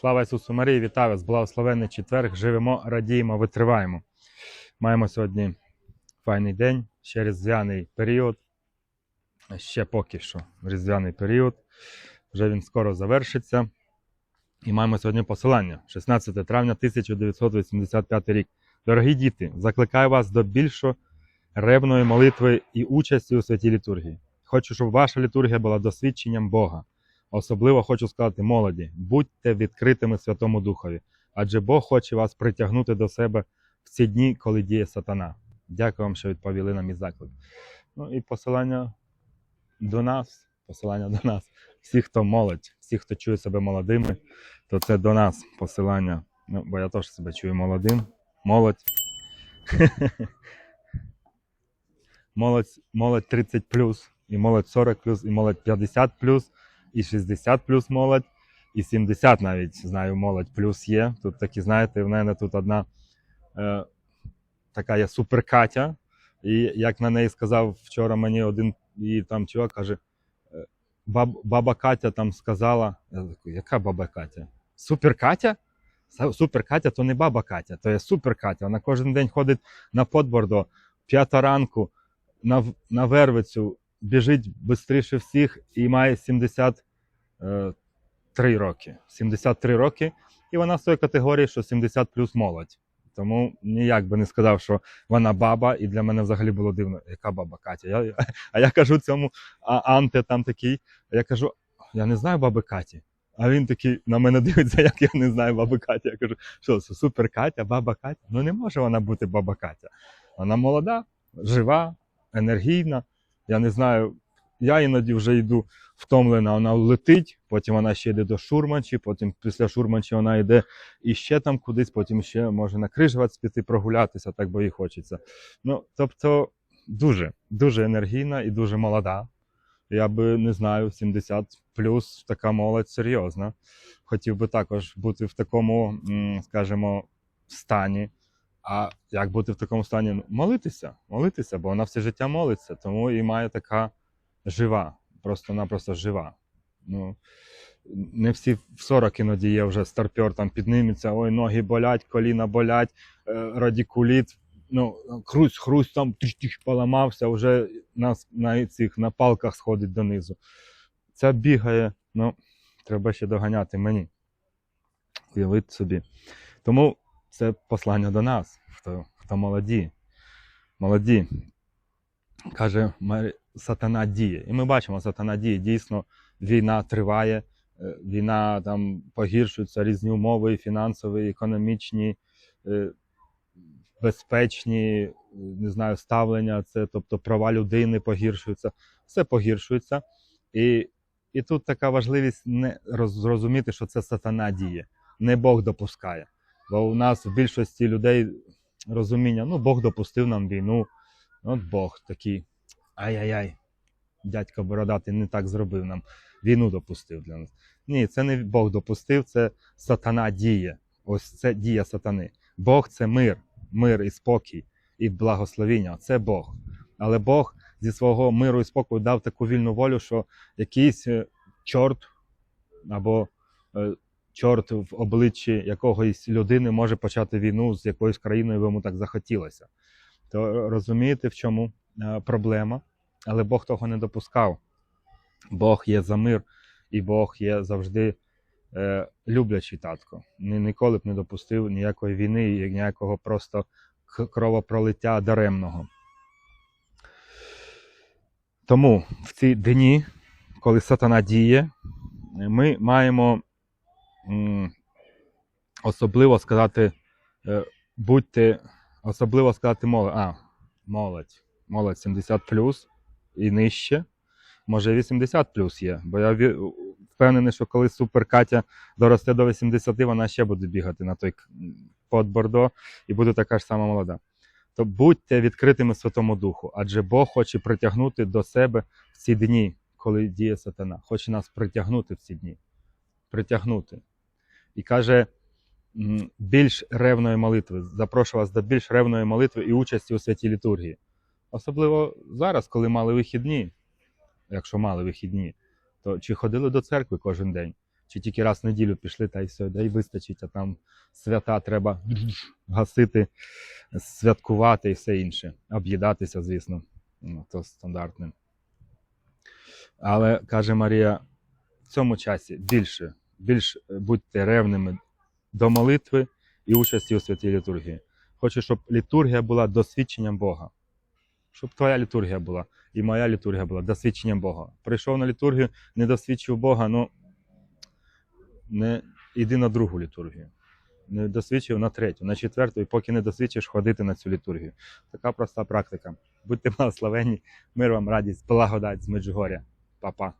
Слава Ісусу Марії, вітаю вас, благословенний четверг. Живемо, радіємо, витриваємо. Маємо сьогодні файний день, ще різдвяний період. Ще поки що різдвяний період. Вже він скоро завершиться. І маємо сьогодні посилання 16 травня 1985 рік. Дорогі діти, закликаю вас до більшої ревної молитви і участі у святій літургії. Хочу, щоб ваша літургія була досвідченням Бога. Особливо хочу сказати молоді, будьте відкритими Святому Духові, адже Бог хоче вас притягнути до себе в ці дні, коли діє сатана. Дякую вам, що відповіли на мій заклик. Ну і посилання до нас, посилання до нас. Всі, хто молодь, всі, хто чує себе молодими, то це до нас посилання. Ну, бо я теж себе чую молодим. Молодь. молодь, молодь 30 і молодь 40 і молодь 50 і 60 плюс молодь, і 70 навіть знаю, молодь плюс є. Тут такі, знаєте, в мене тут одна е, така є суперкатя. І як на неї сказав вчора мені один її там чувак каже: е, баб, баба Катя там сказала. Я такий, яка баба Катя? Супер Катя? Супер Катя то не баба Катя, то є супер Катя. Вона кожен день ходить на подбордо, п'ята ранку, на, на вервицю, біжить швидше всіх і має 73 роки. 73 роки. І вона з тої категорії, що 70 плюс молодь. Тому ніяк би не сказав, що вона баба, і для мене взагалі було дивно, яка баба Катя. Я, а я кажу цьому а, Анте там такий, я кажу, я не знаю баби Каті. А він такий на мене дивиться, як я не знаю баби Каті. Я кажу, що це супер Катя, баба Катя? Ну не може вона бути баба Катя. Вона молода, жива, енергійна. Я не знаю, я іноді вже йду втомлена, вона летить, потім вона ще йде до Шурманчі, потім після Шурманчі вона йде іще там кудись, потім ще може на Крижевець піти прогулятися, так бо їй хочеться. Ну, тобто, дуже, дуже енергійна і дуже молода. Я би не знаю, 70 плюс така молодь серйозна. Хотів би також бути в такому, скажімо, стані. А як бути в такому стані? Ну, Молитися, молитися, бо вона все життя молиться, тому і має така жива, просто-напросто жива. Ну, не всі в 40 іноді є вже старпер, там підніметься, ой, ноги болять, коліна болять, е, радикуліт, ну, хрусь, хрусь там поламався, вже на, на цих на палках сходить донизу. Ця бігає, ну, треба ще доганяти мені. Уявити собі. Тому це послання до нас, хто, хто молоді. Молоді. Каже, сатана діє. І ми бачимо, сатана діє. Дійсно, війна триває, е, війна там погіршується, різні умови, фінансові, економічні, е, безпечні, не знаю, ставлення, це, тобто права людини погіршуються, все погіршується. І, і тут така важливість не зрозуміти, що це сатана діє, не Бог допускає. Бо у нас в більшості людей розуміння, ну Бог допустив нам війну, от Бог такий. Ай-яй-яй, дядько бородатий не так зробив нам. Війну допустив для нас. Ні, це не Бог допустив, це сатана діє. Ось це дія сатани. Бог це мир, мир і спокій, і благословіння. Це Бог. Але Бог зі свого миру і спокою дав таку вільну волю, що якийсь е, чорт або е, чорт в обличчі якогось людини може почати війну з якоюсь країною, йому так захотілося. То розумієте, в чому е, проблема? Але Бог того не допускав. Бог є за мир, і Бог є завжди е, люблячий татко. Ні, ніколи б не допустив ніякої війни, і ніякого просто кровопролиття даремного. Тому в ці дні, коли сатана діє, ми маємо особливо сказати, е, будьте, особливо сказати молодь, а, молодь, молодь 70 плюс і нижче, може 80 плюс є. Бо я впевнений, що коли супер Катя доросте до 80, вона ще буде бігати на той под Бордо і буде така ж сама молода. То будьте відкритими Святому Духу, адже Бог хоче притягнути до себе в ці дні, коли діє сатана. Хоче нас притягнути в ці дні. Притягнути. І каже, більш ревної молитви. Запрошую вас до більш ревної молитви і участі у святій літургії. Особливо зараз, коли мали вихідні, якщо мали вихідні, то чи ходили до церкви кожен день, чи тільки раз в неділю пішли, та й все, да й вистачить, а там свята треба гасити, святкувати і все інше. Об'їдатися, звісно, ну, то стандартне. Але каже Марія, в цьому часі більше, більш е, будьте ревними до молитви і участі у святій літургії. Хочу, щоб літургія була досвідченням Бога. Щоб твоя літургія була і моя літургія була досвідченням Бога. Прийшов на літургію, не досвідчив Бога, ну не йди на другу літургію. Не досвідчив на третю, на четверту, і поки не досвідчиш ходити на цю літургію. Така проста практика. Будьте благословенні, мир вам, радість, благодать з Меджугоря. Па-па.